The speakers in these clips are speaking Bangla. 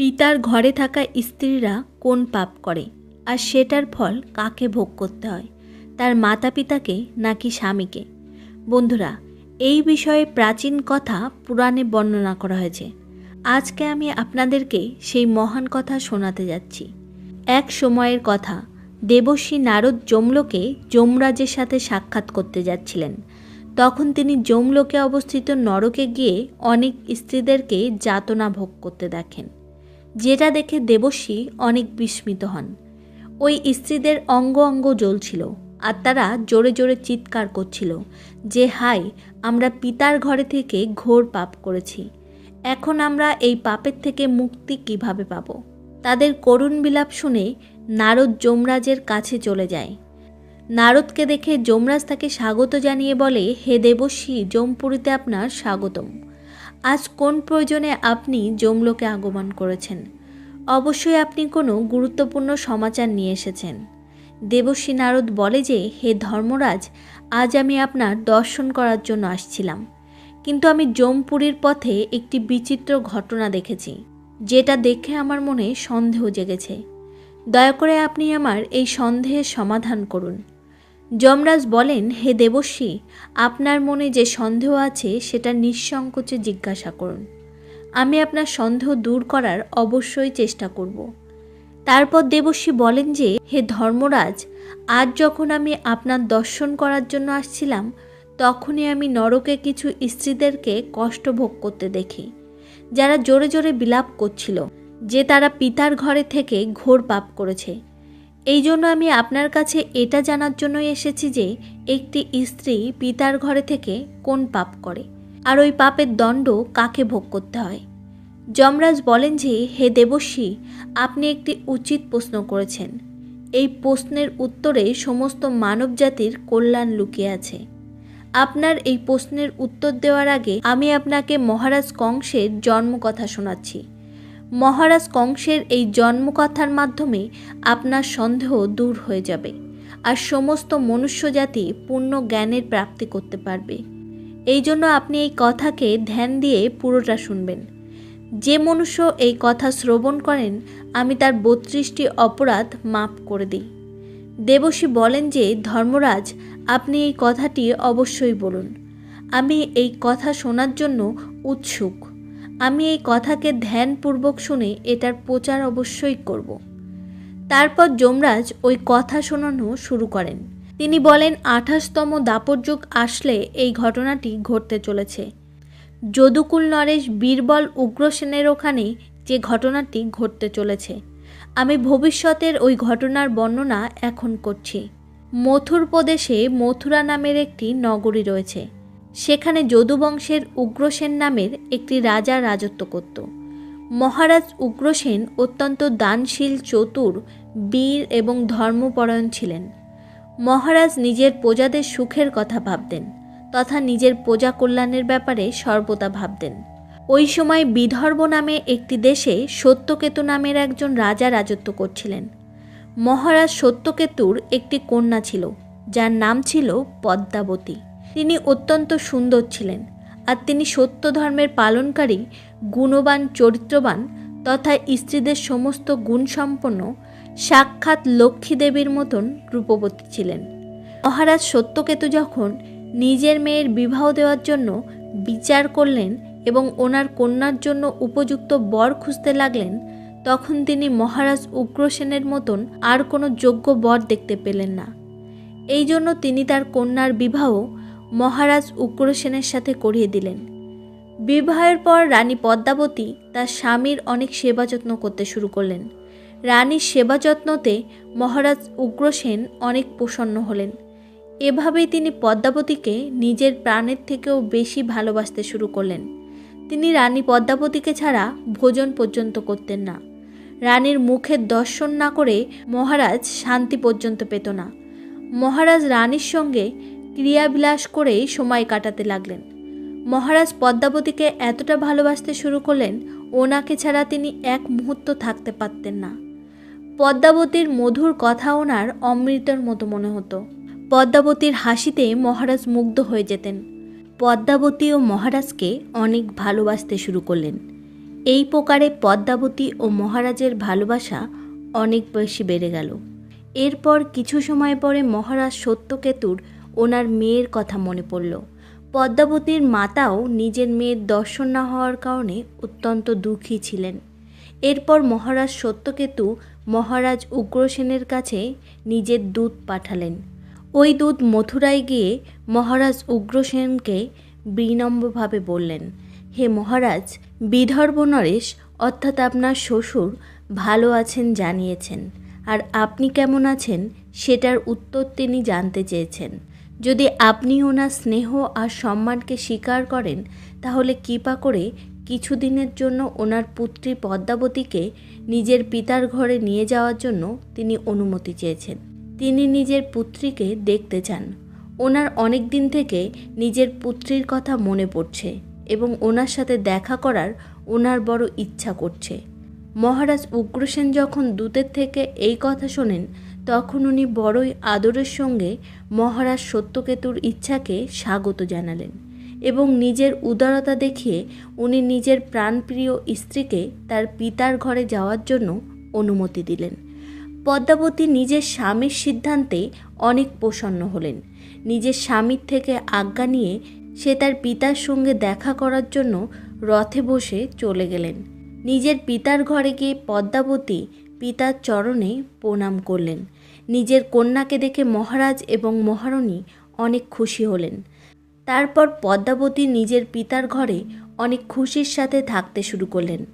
পিতার ঘরে থাকা স্ত্রীরা কোন পাপ করে, আর সেটার ফল কাকে ভোগ করতে হয়? তার মাতা পিতাকে নাকি স্বামীকে? বন্ধুরা, এই বিষয়ে প্রাচীন কথা পুরাণে বর্ণনা করা হয়েছে। আজকে আমি আপনাদেরকে সেই মহান কথা শোনাতে যাচ্ছি। এক সময়ের কথা দেবশ্রী নারদ যমলোকে যমরাজের সাথে সাক্ষাৎ করতে যাচ্ছিলেন। তখন তিনি যমলোকে অবস্থিত নরকে গিয়ে অনেক স্ত্রীদেরকে যাতনা ভোগ করতে দেখেন। যেটা দেখে দেবশ্রী অনেক বিস্মিত হন। ওই স্ত্রীদের অঙ্গ অঙ্গ জ্বলছিল, আর তারা জোরে জোরে চিৎকার করছিল যে হাই আমরা পিতার ঘরে থেকে ঘোর পাপ করেছি। এখন আমরা এই পাপের থেকে মুক্তি কীভাবে পাব? তাদের করুণ বিলাপ শুনে নারদ যমরাজের কাছে চলে যায়। নারদকে দেখে যমরাজ তাকে স্বাগত জানিয়ে বলে, হে দেবশ্রী যমপুরীতে আপনার স্বাগতম। আজ কোন প্রয়োজনে আপনি যমলোকে আগমন করেছেন? অবশ্যই আপনি কোনো গুরুত্বপূর্ণ সমাচার নিয়ে এসেছেন। দেবশ্রী নারদ বলে যে, হে ধর্মরাজ, আজ আমি আপনার দর্শন করার জন্য আসছিলাম। কিন্তু আমি জমপুরীর পথে একটি বিচিত্র ঘটনা দেখেছি, যেটা দেখে আমার মনে সন্দেহ জেগেছে। দয়া করে আপনি আমার এই সন্দেহের সমাধান করুন। যমরাজ বলেন, হে দেবশ্রী, আপনার মনে যে সন্দেহ আছে, সেটা নিঃসংকোচে জিজ্ঞাসা করুন। আমি আপনার সন্দেহ দূর করার অবশ্যই চেষ্টা করব। তারপর দেবশ্রী বলেন যে, হে ধর্মরাজ, আজ যখন আমি আপনার দর্শন করার জন্য আসছিলাম, তখনই আমি নরকে কিছু স্ত্রীদেরকে কষ্ট ভোগ করতে দেখি, যারা জোরে জোরে বিলাপ করছিল, যে তারা পিতার ঘরে থেকে ঘোর পাপ করেছে। এই জন্য আমি আপনার কাছে এটা জানার জন্য এসেছি যে একটি স্ত্রী পিতার ঘরে থেকে কোন পাপ করে, আর ওই পাপের দণ্ড কাকে ভোগ করতে হয়। যমরাজ বলেন যে, হে দেবশ্রী, আপনি একটি উচিত প্রশ্ন করেছেন। এই প্রশ্নের উত্তরে সমস্ত মানব জাতির কল্যাণ লুকিয়ে আছে। আপনার এই প্রশ্নের উত্তর দেওয়ার আগে আমি আপনাকে মহারাজ কংসের জন্মকথা শোনাচ্ছি। মহারাজ কংসের এই জন্মকথার মাধ্যমে আপনার সন্দেহ দূর হয়ে যাবে আর সমস্ত মনুষ্যজাতি পূর্ণ জ্ঞানের প্রাপ্তি করতে পারবে। এই জন্য আপনি এই কথাকে ধ্যান দিয়ে পুরোটা শুনবেন। যে মনুষ্য এই কথা শ্রবণ করেন, আমি তার বত্রিশটি অপরাধ মাপ করে দিই। দেবশী বলেন যে, ধর্মরাজ, আপনি এই কথাটি অবশ্যই বলুন। আমি এই কথা শোনার জন্য উৎসুক। আমি এই কথাকে ধ্যানপূর্বক শুনে এটার প্রচার অবশ্যই করব। তারপর যমরাজ ওই কথা শোনানো শুরু করেন। তিনি বলেন, আঠাশতম দাপর যুগ আসলে এই ঘটনাটি ঘটতে চলেছে। যদুকুল নরেশ বীরবল উগ্রসেনের ওখানে যে ঘটনাটি ঘটতে চলেছে। আমি ভবিষ্যতের ওই ঘটনার বর্ণনা এখন করছি। মথুর প্রদেশে মথুরা নামের একটি নগরী রয়েছে। সেখানে যদুবংশের উগ্রসেন নামের একটি রাজা রাজত্ব করত। মহারাজ উগ্রসেন অত্যন্ত দানশীল, চতুর, বীর এবং ধর্মপরায়ণ ছিলেন। মহারাজ নিজের প্রজাদের সুখের কথা ভাবতেন তথা নিজের প্রজা কল্যাণের ব্যাপারে সর্বদা ভাবতেন। ওই সময় বিদর্ভ নামে একটি দেশে সত্যকেতু নামের একজন রাজা রাজত্ব করছিলেন। মহারাজ সত্যকেতুর একটি কন্যা ছিল, যার নাম ছিল পদ্মাবতী। তিনি অত্যন্ত সুন্দর ছিলেন আর তিনি সত্য ধর্মের পালনকারী, গুণবান, চরিত্রবান তথা স্ত্রীদের সমস্ত গুণসম্পন্ন সাক্ষাৎ লক্ষ্মী দেবীর মতন রূপবতী ছিলেন। মহারাজ সত্যকেতু যখন নিজের মেয়ের বিবাহ দেওয়ার জন্য বিচার করলেন এবং ওনার কন্যার জন্য উপযুক্ত বর খুঁজতে লাগলেন, তখন তিনি মহারাজ উগ্রসেনের মতন আর কোনো যোগ্য বর দেখতে পেলেন না। এই জন্য তিনি তার কন্যার বিবাহ মহারাজ উগ্রসেনের সাথে করিয়ে দিলেন। বিবাহের পর রানী পদ্মাবতী তার স্বামীর অনেক সেবা যত্ন করতে শুরু করলেন। রানীর সেবা যত্নতে মহারাজ উগ্রসেন অনেক প্রসন্ন হলেন। এভাবেই তিনি পদ্মাবতীকে নিজের প্রাণের থেকেও বেশি ভালোবাসতে শুরু করলেন। তিনি রানী পদ্মাবতীকে ছাড়া ভোজন পর্যন্ত করতেন না। রানীর মুখের দর্শন না করে মহারাজ শান্তি পর্যন্ত পেত না। মহারাজ রানীর সঙ্গে ক্রিয়াবিলাস করেই সময় কাটাতে লাগলেন। মহারাজ পদ্মাবতীকে এতটা ভালোবাসতে শুরু করলেন, ওনাকে ছাড়া তিনি এক মুহূর্ত থাকতে পারতেন না। পদ্মাবতীর মধুর কথা ওনার অমৃতের মতো মনে হতো। পদ্মাবতীর হাসিতে মহারাজ মুগ্ধ হয়ে যেতেন। পদ্মাবতী ও মহারাজকে অনেক ভালোবাসতে শুরু করলেন। এই প্রকারে পদ্মাবতী ও মহারাজের ভালোবাসা অনেক বেশি বেড়ে গেল। এরপর কিছু সময় পরে মহারাজ সত্যকেতুর ওনার মেয়ের কথা মনে পড়ল। পদ্মাবতীর মাতাও নিজের মেয়ের দর্শন না হওয়ার কারণে অত্যন্ত দুঃখী ছিলেন। এরপর মহারাজ সত্যকেতু মহারাজ উগ্রসেনের কাছে নিজের দূত পাঠালেন। ওই দূত মথুরায় গিয়ে মহারাজ উগ্রসেনকে বিনম্রভাবে বললেন, হে মহারাজ, বিদর্ভ নরেশ, অর্থাৎ আপনার শ্বশুর ভালো আছেন জানিয়েছেন। আর আপনি কেমন আছেন, সেটার উত্তর তিনি জানতে চেয়েছেন। যদি আপনি ওনার স্নেহ আর সম্মানকে স্বীকার করেন, তাহলে কৃপা করে কিছুদিনের জন্য ওনার পুত্রী পদ্মাবতীকে নিজের পিতার ঘরে নিয়ে যাওয়ার জন্য তিনি অনুমতি চেয়েছেন। তিনি নিজের পুত্রীকে দেখতে চান। ওনার অনেক দিন থেকে নিজের পুত্রীর কথা মনে পড়ছে এবং ওনার সাথে দেখা করার ওনার বড় ইচ্ছা করছে। মহারাজ উগ্রসেন যখন দূতের থেকে এই কথা শোনেন তখন উনি বড়ই আদরের সঙ্গে মহারাজ সত্যকেতুর ইচ্ছাকে স্বাগত জানালেন এবং নিজের উদারতা দেখিয়ে উনি নিজের প্রাণপ্রিয় স্ত্রীকে তার পিতার ঘরে যাওয়ার জন্য অনুমতি দিলেন। পদ্মাবতী নিজের স্বামীর সিদ্ধান্তে অনেক প্রসন্ন হলেন। নিজের স্বামীর থেকে আজ্ঞা নিয়ে সে তার পিতার সঙ্গে দেখা করার জন্য রথে বসে চলে গেলেন। নিজের পিতার ঘরে গিয়ে পদ্মাবতী পিতার চরণে প্রণাম করলেন। নিজের কন্যাকে দেখে মহারাজ এবং মহারানী অনেক খুশি হলেন। তারপর পদ্মাবতী নিজের পিতার ঘরে অনেক খুশির সাথে থাকতে শুরু করলেন।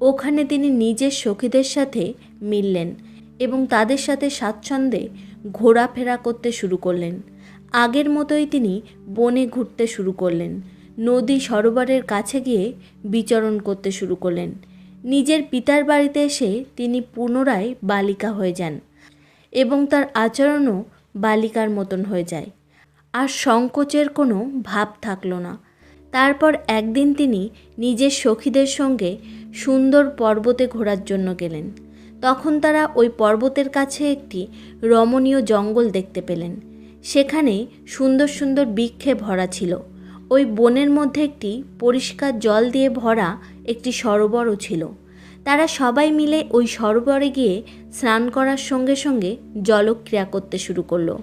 ওখানে তিনি নিজের সখীদের সাথে মিললেন এবং তাদের সাথে স্বাচ্ছন্দ্যে ঘোরাফেরা করতে শুরু করলেন। আগের মতোই তিনি বনে ঘুরতে শুরু করলেন। নদী সরোবরের কাছে গিয়ে বিচরণ করতে শুরু করলেন। নিজের পিতার বাড়িতে এসে তিনি পুনরায় বালিকা হয়ে যান। এবং তার আচরণও বালিকার মতন হয়ে যায়। আর সংকোচের কোনো ভাব থাকল না। তারপর একদিন তিনি নিজের সখীদের সঙ্গে সুন্দর পর্বতে ঘোরার জন্য গেলেন। তখন তারা ওই পর্বতের কাছে একটি রমণীয় জঙ্গল দেখতে পেলেন। সেখানে সুন্দর সুন্দর বৃক্ষে ভরা ছিল। ওই বনের মধ্যে একটি পরিষ্কার জল দিয়ে ভরা একটি সরোবরও ছিল। তারা সবাই মিলে ওই সরোবরে গিয়ে স্নান করার সঙ্গে সঙ্গে জলক্রিয়া করতে শুরু করল।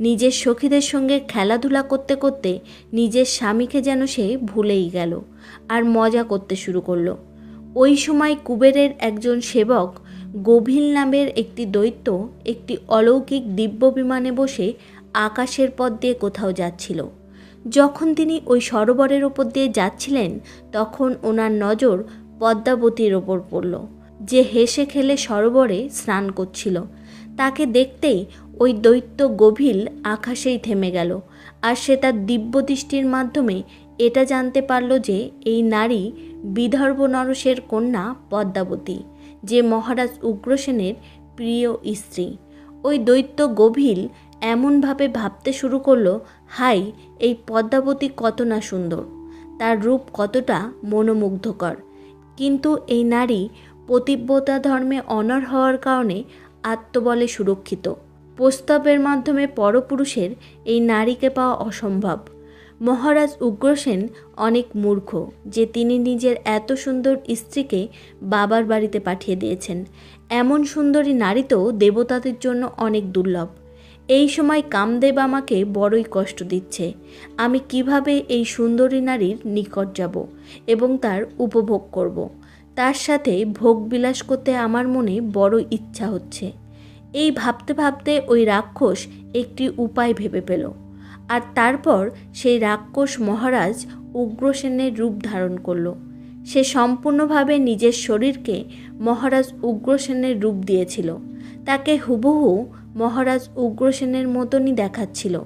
নিজের সখীদের সঙ্গে খেলাধুলা করতে করতে নিজের স্বামীকে যেন সে ভুলেই গেল আর মজা করতে শুরু করল। ওই সময় কুবেরের একজন সেবক গভীর নামের একটি দৈত্য একটি অলৌকিক দিব্য বিমানে বসে আকাশের পথ দিয়ে কোথাও যাচ্ছিল। যখন তিনি ওই সরোবরের ওপর দিয়ে যাচ্ছিলেন, তখন ওনার নজর পদ্মাবতীর ওপর পড়ল। যে হেসে খেলে সরোবরে স্নান করছিল। তাকে দেখতেই ওই দৈত্য গভীর আকাশেই থেমে গেল। আর সে তার দিব্য দৃষ্টির মাধ্যমে এটা জানতে পারল যে এই নারী বিদর্ভ নরসের কন্যা পদ্মাবতী, যে মহারাজ উগ্রসেনের প্রিয় স্ত্রী। ওই দৈত্য গভীর এমনভাবে ভাবতে শুরু করল, হাই, এই পদ্মাবতী কত না সুন্দর। তার রূপ কতটা মনোমুগ্ধকর। কিন্তু এই নারী পতিব্যতা ধর্মে অনর হওয়ার কারণে আত্মবলে সুরক্ষিত। প্রস্তাবের মাধ্যমে পরপুরুষের এই নারীকে পাওয়া অসম্ভব। মহারাজ উগ্রসেন অনেক মূর্খ, যে তিনি নিজের এত সুন্দর স্ত্রীকে বাবার বাড়িতে পাঠিয়ে দিয়েছেন। এমন সুন্দরী নারী তো দেবতাদের জন্য অনেক দুর্লভ। এই সময় কামদেব আমাকে বড়ই কষ্ট দিচ্ছে। আমি কীভাবে এই সুন্দরী নারীর নিকট যাব এবং তার উপভোগ করব। তার সাথে ভোগ বিলাস করতে আমার মনে বড় ইচ্ছা হচ্ছে। এই ভাবতে ভাবতে ওই রাক্ষস একটি উপায় ভেবে পেল। আর তারপর সেই রাক্ষস মহারাজ উগ্রসেনের রূপ ধারণ করল। সে সম্পূর্ণভাবে নিজের শরীরকে মহারাজ উগ্রসেনের রূপ দিয়েছিল। তাকে হুবহু মহারাজ উগ্রসেনের মতনই দেখাচ্ছিল।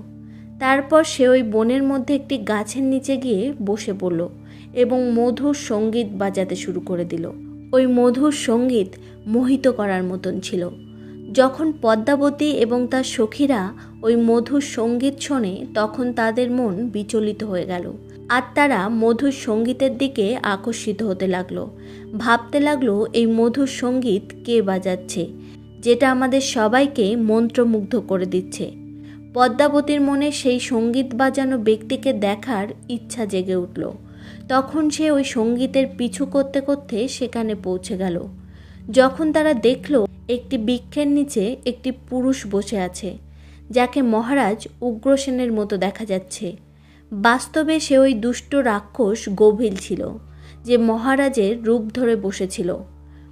তারপর সে ওই বনের মধ্যে একটি গাছের নিচে গিয়ে বসে পড়ল এবং মধুর সংগীত বাজাতে শুরু করে দিল। ওই মধুর সংগীত মোহিত করার মতন ছিল। যখন পদ্মাবতী এবং তার সখীরা ওই মধুর সংগীত শোনে, তখন তাদের মন বিচলিত হয়ে গেল আর তারা মধুর সঙ্গীতের দিকে আকর্ষিত হতে লাগল। ভাবতে লাগল, এই মধুর সংগীত কে বাজাচ্ছে? যেটা আমাদের সবাইকে মন্ত্রমুগ্ধ করে দিচ্ছে। পদ্মাবতীর মনে সেই সংগীত বাজানো ব্যক্তিকে দেখার ইচ্ছা জেগে উঠল। তখন সে ওই সঙ্গীতের পিছু করতে করতে সেখানে পৌঁছে গেল। যখন তারা দেখল, একটি বৃক্ষের নিচে একটি পুরুষ বসে আছে, যাকে মহারাজ উগ্রসেনের মতো দেখা যাচ্ছে। বাস্তবে সে ওই দুষ্ট রাক্ষস গভীর ছিল, যে মহারাজের রূপ ধরে বসেছিল।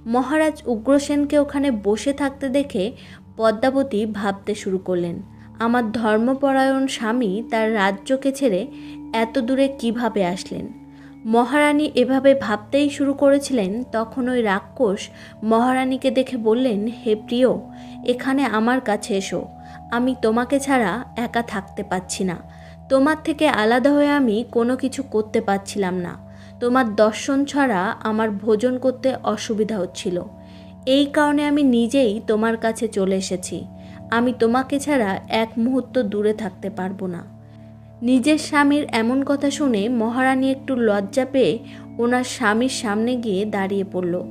মহারাজ উগ্রসেনকে ওখানে বসে থাকতে দেখে পদ্মাবতী ভাবতে শুরু করলেন, আমার ধর্মপরায়ণ স্বামী তার রাজ্যকে ছেড়ে এত দূরে কীভাবে আসলেন? মহারানী এভাবে ভাবতেই শুরু করেছিলেন, তখন ওই রাক্ষস মহারানীকে দেখে বললেন, হে প্রিয়, এখানে আমার কাছে এসো, আমি তোমাকে ছাড়া একা থাকতে পাচ্ছি না। তোমার থেকে আলাদা হয়ে আমি কোনো কিছু করতে পারছিলাম না। তোমার দর্শন ছাড়া আমার ভোজন করতে অসুবিধা হচ্ছিল। এই কারণে আমি নিজেই তোমার কাছে চলে এসেছি। আমি তোমাকে ছাড়া এক মুহূর্ত দূরে থাকতে পারব না। নিজের স্বামীর এমন কথা শুনে মহারানী একটু লজ্জা পেয়ে ওনার স্বামীর সামনে গিয়ে দাঁড়িয়ে পড়ল।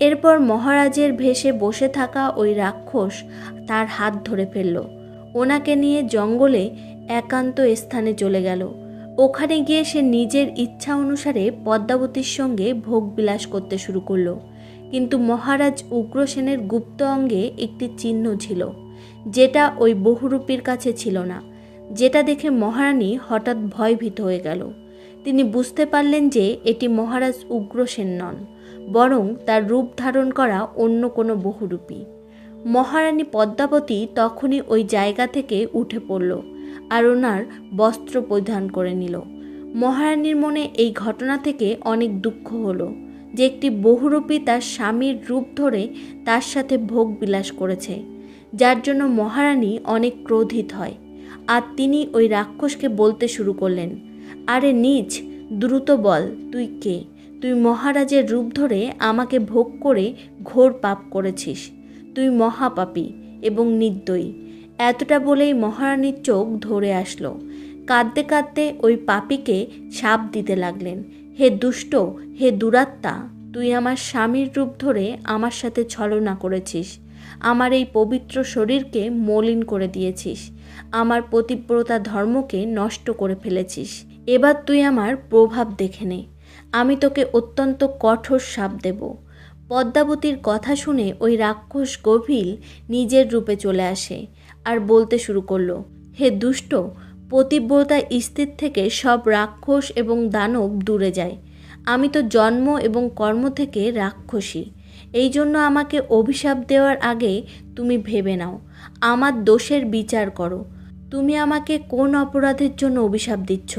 এরপর মহারাজের ভেসে বসে থাকা ওই রাক্ষস তার হাত ধরে ফেলল। ওনাকে নিয়ে জঙ্গলে একান্ত স্থানে চলে গেল। ওখানে গিয়ে সে নিজের ইচ্ছা অনুসারে পদ্মাবতীর সঙ্গে ভোগ বিলাস করতে শুরু করল। কিন্তু মহারাজ উগ্রসেনের গুপ্ত অঙ্গে একটি চিহ্ন ছিল, যেটা ওই বহুরূপীর কাছে ছিল না, যেটা দেখে মহারানী হঠাৎ ভয়ভীত হয়ে গেল। তিনি বুঝতে পারলেন যে এটি মহারাজ উগ্রসেন নন, বরং তার রূপ ধারণ করা অন্য কোনো বহুরূপী। মহারানী পদ্মাবতী তখনই ওই জায়গা থেকে উঠে পড়ল। আর ওনার বস্ত্র পরিধান করে নিল। মহারানীর মনে এই ঘটনা থেকে অনেক দুঃখ হলো যে একটি বহুরূপী তার স্বামীর রূপ ধরে তার সাথে ভোগ বিলাস করেছে, যার জন্য মহারানী অনেক ক্রোধিত হয়। আর তিনি ওই রাক্ষসকে বলতে শুরু করলেন, আরে নিজ দ্রুত বল, তুই কে? তুই মহারাজের রূপ ধরে আমাকে ভোগ করে ঘোর পাপ করেছিস। তুই মহাপাপী এবং নির্দয়ী। এতটা বলেই মহারানীর চোখ ধরে আসলো। কাঁদতে কাঁদতে ওই পাপিকে সাপ দিতে লাগলেন। হে দুষ্ট, হে দুরাত্মা, তুই আমার স্বামীর রূপ ধরে আমার সাথে ছলনা করেছিস। আমার এই পবিত্র শরীরকে মলিন করে দিয়েছিস। আমার পতিব্রতা ধর্মকে নষ্ট করে ফেলেছিস। এবার তুই আমার প্রভাব দেখে নে। আমি তোকে অত্যন্ত কঠোর সাপ দেব। পদ্মাবতীর কথা শুনে ওই রাক্ষস গভীর নিজের রূপে চলে আসে। আর বলতে শুরু করল, হে দুষ্ট পতিব্রতা স্থির থেকে সব রাক্ষস এবং দানব দূরে যায়। আমি তো জন্ম এবং কর্ম থেকে রাক্ষসী। এই জন্য আমাকে অভিশাপ দেওয়ার আগে তুমি ভেবে নাও। আমার দোষের বিচার করো। তুমি আমাকে কোন অপরাধের জন্য অভিশাপ দিচ্ছ?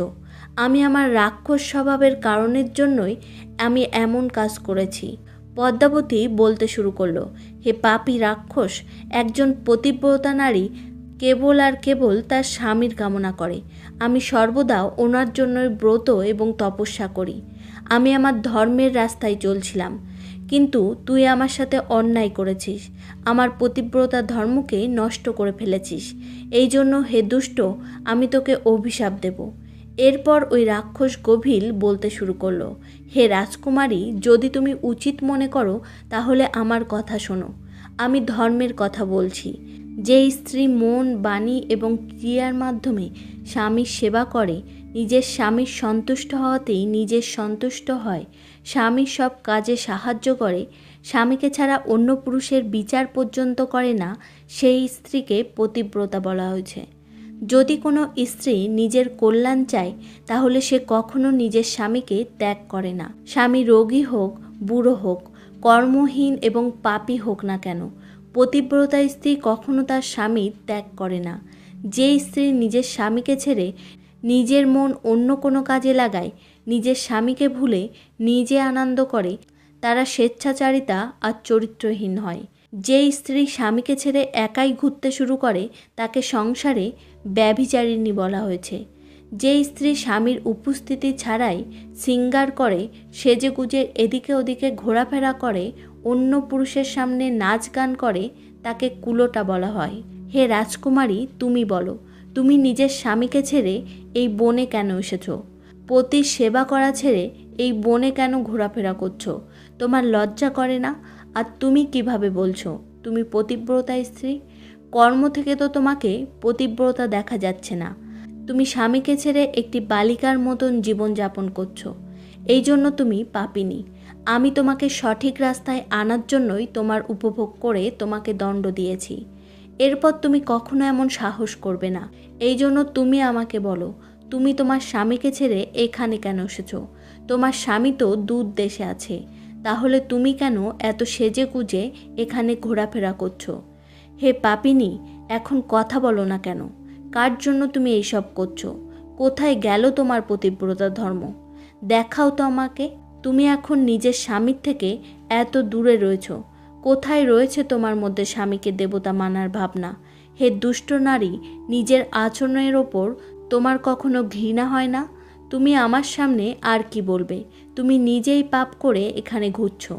আমি আমার রাক্ষস স্বভাবের কারণের জন্যই আমি এমন কাজ করেছি। পদ্মাবতী বলতে শুরু করল, হে পাপি রাক্ষস, একজন পতিব্রতা নারী কেবল আর কেবল তার স্বামীর কামনা করে। আমি সর্বদা ওনার জন্য ব্রত এবং তপস্যা করি। আমি আমার ধর্মের রাস্তায় চলছিলাম। কিন্তু তুই আমার সাথে অন্যায় করেছিস। আমার পতিব্রতা ধর্মকে নষ্ট করে ফেলেছিস। এই জন্য হে দুষ্ট, আমি তোকে অভিশাপ দেব। এরপর ওই রাক্ষস গভীর বলতে শুরু করল, হে রাজকুমারী, যদি তুমি উচিত মনে করো, তাহলে আমার কথা শোনো। আমি ধর্মের কথা বলছি। যে স্ত্রী মন, বাণী এবং ক্রিয়ার মাধ্যমে স্বামীর সেবা করে, নিজের স্বামীর সন্তুষ্ট হওয়াতেই নিজের সন্তুষ্ট হয়। স্বামীর সব কাজে সাহায্য করে। স্বামীকে ছাড়া অন্য পুরুষের বিচার পর্যন্ত করে না, সেই স্ত্রীকে পতিব্রতা বলা হয়েছে। যদি কোনো স্ত্রী নিজের কল্যাণ চায়, তাহলে সে কখনো নিজের স্বামীকে ত্যাগ করে না। স্বামী রোগী হোক, বুড়ো হোক, কর্মহীন এবং পাপী হোক না কেন পতিব্রতা স্ত্রী কখনো তার স্বামী ত্যাগ করে না। যে স্ত্রী নিজের স্বামীকে ছেড়ে নিজের মন অন্য কোনো কাজে লাগায়, নিজের স্বামীকে ভুলে নিজে আনন্দ করে, তারা স্বেচ্ছাচারিতা আর চরিত্রহীন হয়। যে স্ত্রী স্বামীকে ছেড়ে একাই ঘুরতে শুরু করে, তাকে সংসারে ব্যভিচারিণী বলা হয়েছে। যে স্ত্রী স্বামীর উপস্থিতি ছাড়াই সিঙ্গার করে সেজে গুজে এদিকে ওদিকে ঘোরাফেরা করে, অন্য পুরুষের সামনে নাচ গান করে, তাকে কুলোটা বলা হয়। হে রাজকুমারী, তুমি বলো, তুমি নিজের স্বামীকে ছেড়ে এই বনে কেন এসেছ? পতির সেবা করা ছেড়ে এই বনে কেন ঘোরাফেরা করছ? তোমার লজ্জা করে না? আর তুমি কীভাবে বলছো? তুমি পতিব্রতা স্ত্রী? কর্ম থেকে তো তোমাকে পতিব্রতা দেখা যাচ্ছে না। তুমি স্বামীকে ছেড়ে একটি বালিকার মতন জীবনযাপন করছ। এই জন্য তুমি পাপিনি। আমি তোমাকে সঠিক রাস্তায় আনার জন্যই তোমার উপভোগ করে তোমাকে দণ্ড দিয়েছি। এরপর তুমি কখনো এমন সাহস করবে না। এই জন্য তুমি আমাকে বলো, তুমি তোমার স্বামীকে ছেড়ে এখানে কেন এসেছ? তোমার স্বামী তো দূর দেশে আছে। তাহলে তুমি কেন এত সেজে গুজে এখানে ঘোরাফেরা করছ? হে পাপিনি, এখন কথা বলো না কেন? কার জন্য তুমি এইসব করছ? কোথায় গেল তোমার পতিব্রতা ধর্ম? দেখাও তো আমাকে, তুমি এখন নিজের স্বামীর থেকে এত দূরে রয়েছ। কোথায় রয়েছে তোমার মধ্যে স্বামীকে দেবতা মানার ভাবনা? হে দুষ্ট নারী, নিজের আচরণের ওপর তোমার কখনো ঘৃণা হয় না? তুমি আমার সামনে আর কি বলবে? তুমি নিজেই পাপ করে এখানে ঘুরছ।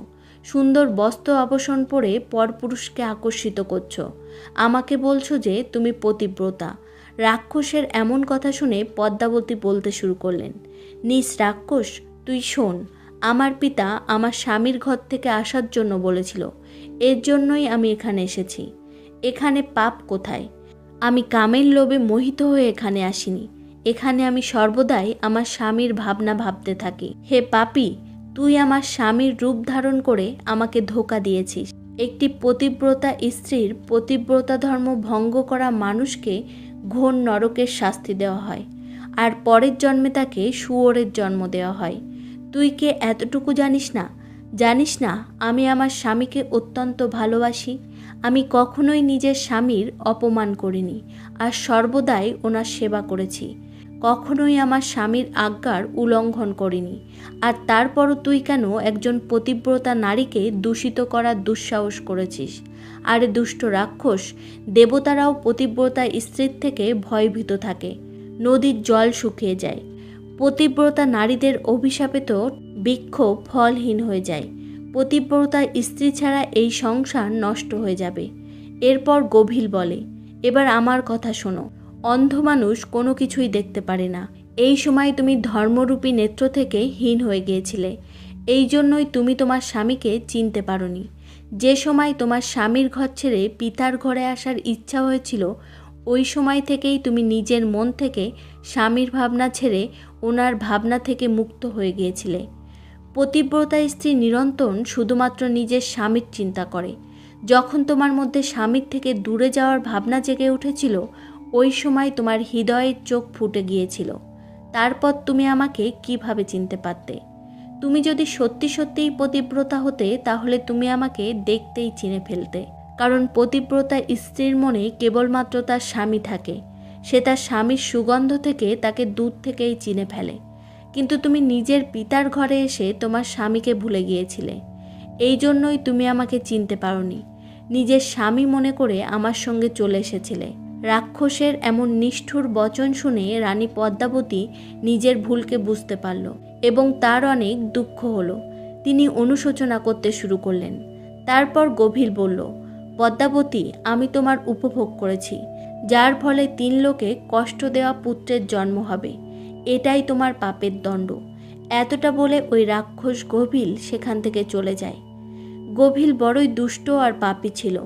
সুন্দর বস্ত্র অবসন পরে পরপুরুষকে আকর্ষিত করছ। আমাকে বলছো যে তুমি পতিব্রতা। রাক্ষসের এমন কথা শুনে পদ্মাবতী বলতে শুরু করলেন, নিস রাক্ষস, তুই শোন, আমার পিতা আমার স্বামীর ঘর থেকে আসার জন্য বলেছিল, এর জন্যই আমি এখানে এসেছি। এখানে পাপ কোথায়? আমি কামের লোভে মোহিত হয়ে এখানে আসিনি। এখানে আমি সর্বদাই আমার স্বামীর ভাবনা ভাবতে থাকি। হে পাপি, তুই আমার স্বামীর রূপ ধারণ করে আমাকে ধোকা দিয়েছিস। একটি পতিব্রতা স্ত্রীর পতিব্রতা ধর্ম ভঙ্গ করা মানুষকে ঘোর নরকের শাস্তি দেওয়া হয় আর পরের জন্মে তাকে শুয়োরের জন্ম দেওয়া হয়। তুই কে এতটুকু জানিস না? জানিস না, আমি আমার স্বামীকে অত্যন্ত ভালোবাসি। আমি কখনোই নিজের স্বামীর অপমান করিনি আর সর্বদাই ওনার সেবা করেছি। কখনোই আমার স্বামীর আজ্ঞার উল্লঙ্ঘন করিনি। আর তারপরও তুই কেন একজন পতিব্রতা নারীকে দূষিত করার দুঃসাহস করেছিস? আরে দুষ্ট রাক্ষস, দেবতারাও পতিব্রতা স্ত্রীর থেকে ভয়ভীত থাকে। নদীর জল শুকিয়ে যায়। পতিব্রতা নারীদের অভিশাপে তো বৃক্ষ ফলহীন হয়ে যায়। পতিব্রতা স্ত্রী ছাড়া এই সংসার নষ্ট হয়ে যাবে। এরপর গভীর বলে, এবার আমার কথা শোনো। অন্ধ মানুষ কোনো কিছুই দেখতে পারে না। এই সময় তুমি ধর্মরূপী নেত্র থেকে হীন হয়ে গিয়েছিলে। এই জন্যই তুমি তোমার স্বামীকে চিনতে পারোনি। যে সময় তোমার স্বামীর ঘর ছেড়ে পিতার ঘরে আসার ইচ্ছা হয়েছিল, ওই সময় থেকেই তুমি নিজের মন থেকে স্বামীর ভাবনা ছেড়ে ওনার ভাবনা থেকে মুক্ত হয়ে গিয়েছিলে। পতিব্রতা স্ত্রী নিরন্তন শুধুমাত্র নিজের স্বামীর চিন্তা করে। যখন তোমার মধ্যে স্বামীর থেকে দূরে যাওয়ার ভাবনা জেগে উঠেছিল ওই সময় তোমার হৃদয়ের চোখ ফুটে গিয়েছিল। তারপর তুমি আমাকে কীভাবে চিনতে পারতে? তুমি যদি সত্যি সত্যিই পতিব্রতা হতে, তাহলে তুমি আমাকে দেখতেই চিনে ফেলতে। কারণ পতিব্রতা স্ত্রীর মনে কেবলমাত্র তার স্বামী থাকে। সে তার স্বামীর সুগন্ধ থেকে তাকে দূর থেকেই চিনে ফেলে। কিন্তু তুমি নিজের পিতার ঘরে এসে তোমার স্বামীকে ভুলে গিয়েছিলে। এই জন্যই তুমি আমাকে চিনতে পারোনি। নিজের স্বামী মনে করে আমার সঙ্গে চলে এসেছিলে। রাক্ষসের এমন নিষ্ঠুর বচন শুনে রানী পদ্মাবতী নিজের ভুলকে বুঝতে পারল এবং তার অনেক দুঃখ হলো। তিনি অনুশোচনা করতে শুরু করলেন। তারপর গভীর বলল, পদ্মাবতী, আমি তোমার উপভোগ করেছি। যার ফলে তিন লোকে কষ্ট দেওয়া পুত্রের জন্ম হবে। এটাই তোমার পাপের দণ্ড। এতটা বলে ওই রাক্ষস গভীর সেখান থেকে চলে যায়। গভীল বড়ই দুষ্ট আর পাপি ছিল।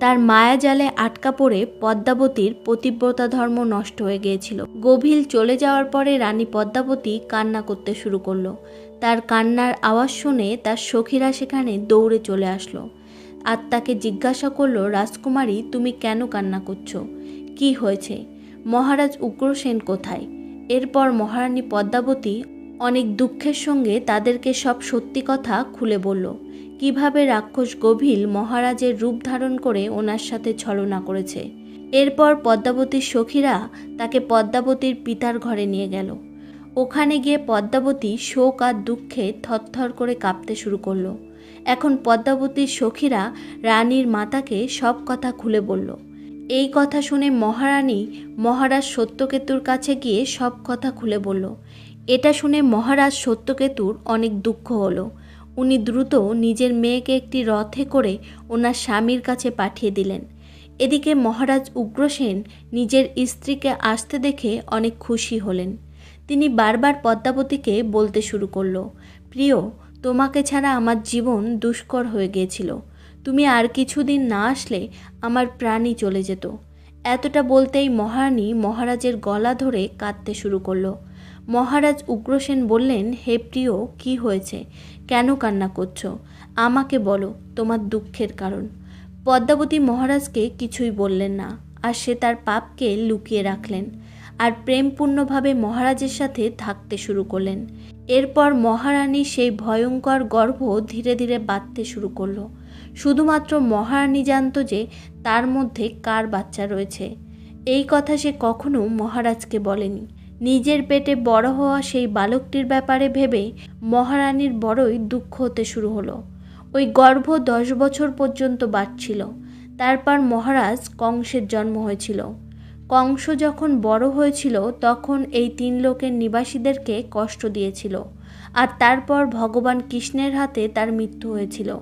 তার মায়া জালে আটকা পড়ে পদ্মাবতীর পতিব্রতা ধর্ম নষ্ট হয়ে গিয়েছিল। গভীল চলে যাওয়ার পরে রানী পদ্মাবতী কান্না করতে শুরু করল। তার কান্নার আওয়াজ শুনে তার সখীরা সেখানে দৌড়ে চলে আসলো। আর তাকে জিজ্ঞাসা করল, রাজকুমারী, তুমি কেন কান্না করছ? কি হয়েছে? মহারাজ উগ্রসেন কোথায়? এরপর মহারানী পদ্মাবতী অনেক দুঃখের সঙ্গে তাদেরকে সব সত্যি কথা খুলে বলল। কীভাবে রাক্ষস গভীল মহারাজের রূপ ধারণ করে ওনার সাথে ছলনা করেছে। এরপর পদ্মাবতীর সখীরা তাকে পদ্মাবতীর পিতার ঘরে নিয়ে গেল। ওখানে গিয়ে পদ্মাবতী শোক আর দুঃখে থরথর করে কাঁপতে শুরু করল। এখন পদ্মাবতীর সখীরা রানীর মাতাকে সব কথা খুলে বলল। এই কথা শুনে মহারানী মহারাজ সত্যকেতুর কাছে গিয়ে সব কথা খুলে বলল। এটা শুনে মহারাজ সত্যকেতুর অনেক দুঃখ হলো। উনি দ্রুত নিজের মেয়েকে একটি রথে করে ওনার স্বামীর কাছে পাঠিয়ে দিলেন। এদিকে মহারাজ উগ্রসেন নিজের স্ত্রীকে আসতে দেখে অনেক খুশি হলেন। তিনি বারবার পদ্মাবতীকে বলতে শুরু করল, প্রিয়, তোমাকে ছাড়া আমার জীবন দুষ্কর হয়ে গিয়েছিল। তুমি আর কিছুদিন না আসলে আমার প্রাণই চলে যেত। এতটা বলতেই মহারানী মহারাজের গলা ধরে কাঁদতে শুরু করল। মহারাজ উগ্রসেন বললেন, হে প্রিয়, কি হয়েছে? কেন কান্না করছ? আমাকে বলো তোমার দুঃখের কারণ। পদ্মাবতী মহারাজকে কিছুই বললেন না, আর সে তার পাপকে লুকিয়ে রাখলেন, আর প্রেমপূর্ণভাবে মহারাজের সাথে থাকতে শুরু করলেন। এরপর মহারানী সেই ভয়ঙ্কর গর্ভ ধীরে ধীরে বাঁধতে শুরু করল। শুধুমাত্র মহারানী জানতো যে তার মধ্যে কার বাচ্চা রয়েছে। এই কথা সে কখনো মহারাজকে বলেনি। নিজের পেটে বড় হওয়া সেই বালকটির ব্যাপারে ভেবে মহারানীর বড়ই দুঃখ হতে শুরু হলো। ওই গর্ভ দশ বছর পর্যন্ত বাড়ছিল তারপর মহারাজ কংসের জন্ম হয়েছিল। কংস যখন বড় হয়েছিল, তখন এই তিন লোকের নিবাসীদেরকে কষ্ট দিয়েছিল আর তারপর ভগবান কৃষ্ণের হাতে তার মৃত্যু হয়েছিল।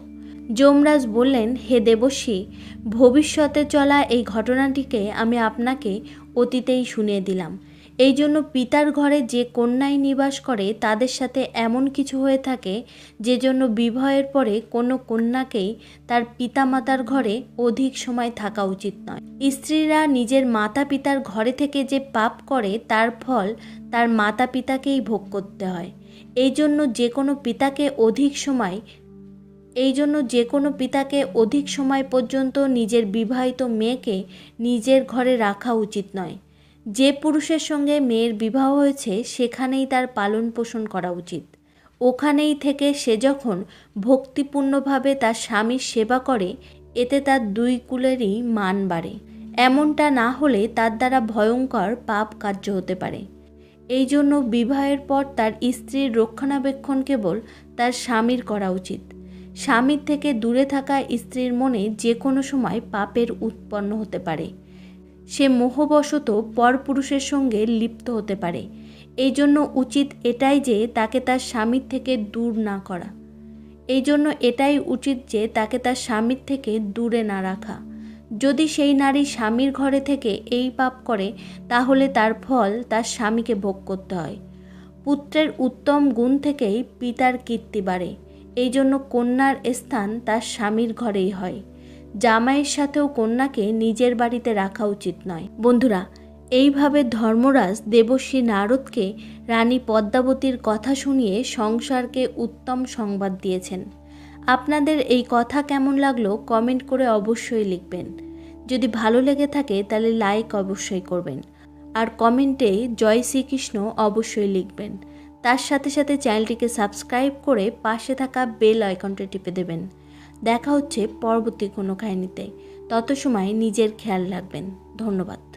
যমরাজ বললেন, হে দেবশ্রী, ভবিষ্যতে চলা এই ঘটনাটিকে আমি আপনাকে অতীতেই শুনিয়ে দিলাম। এই জন্য পিতার ঘরে যে কন্যাই নিবাস করে, তাদের সাথে এমন কিছু হয়ে থাকে যে জন্য বিবাহের পরে কোনো কন্যাকেই তার পিতামাতার ঘরে অধিক সময় থাকা উচিত নয়। স্ত্রীরা নিজের মাতা পিতার ঘরে থেকে যে পাপ করে, তার ফল তার মাতা পিতাকেই ভোগ করতে হয়। এই জন্য যে কোনো পিতাকে অধিক সময় এই জন্য যে কোনো পিতাকে অধিক সময় পর্যন্ত নিজের বিবাহিত মেয়েকে নিজের ঘরে রাখা উচিত নয়। যে পুরুষের সঙ্গে মেয়ের বিবাহ হয়েছে, সেখানেই তার পালন পোষণ করা উচিত। ওখানেই থেকে সে যখন ভক্তিপূর্ণভাবে তার স্বামীর সেবা করে, এতে তার দুই কুলেরই মান বাড়ে। এমনটা না হলে তার দ্বারা ভয়ঙ্কর পাপ কার্য হতে পারে। এই জন্য বিবাহের পর তার স্ত্রীর রক্ষণাবেক্ষণ কেবল তার স্বামীর করা উচিত। স্বামীর থেকে দূরে থাকা স্ত্রীর মনে যে কোনো সময় পাপের উৎপন্ন হতে পারে। সে মোহবশত পরপুরুষের সঙ্গে লিপ্ত হতে পারে। এই জন্য উচিত এটাই যে তাকে তার স্বামীর থেকে দূর না করা। এই জন্য এটাই উচিত যে তাকে তার স্বামীর থেকে দূরে না রাখা। যদি সেই নারী স্বামীর ঘরে থেকে এই পাপ করে, তাহলে তার ফল তার স্বামীকে ভোগ করতে হয়। পুত্রের উত্তম গুণ থেকেই পিতার কীর্তি বাড়ে। এই জন্য কন্যার স্থান তার স্বামীর ঘরেই হয়। জামাইয়ের সাথেও কন্যাকে নিজের বাড়িতে রাখা উচিত নয়। বন্ধুরা, এইভাবে ধর্মরাজ দেবশ্রী নারদকে রানী পদ্মাবতীর কথা শুনিয়ে সংসারকে উত্তম সংবাদ দিয়েছেন। আপনাদের এই কথা কেমন লাগল কমেন্ট করে অবশ্যই লিখবেন। যদি ভালো লেগে থাকে তাহলে লাইক অবশ্যই করবেন। আর কমেন্টে জয় শ্রীকৃষ্ণ অবশ্যই লিখবেন। তার সাথে সাথে চ্যানেলটিকে সাবস্ক্রাইব করে পাশে থাকা বেল আইকনটা টিপে দেবেন। দেখা হচ্ছে পরবর্তী কোনো কাহিনীতে। তত সময় নিজের খেয়াল রাখবেন। ধন্যবাদ।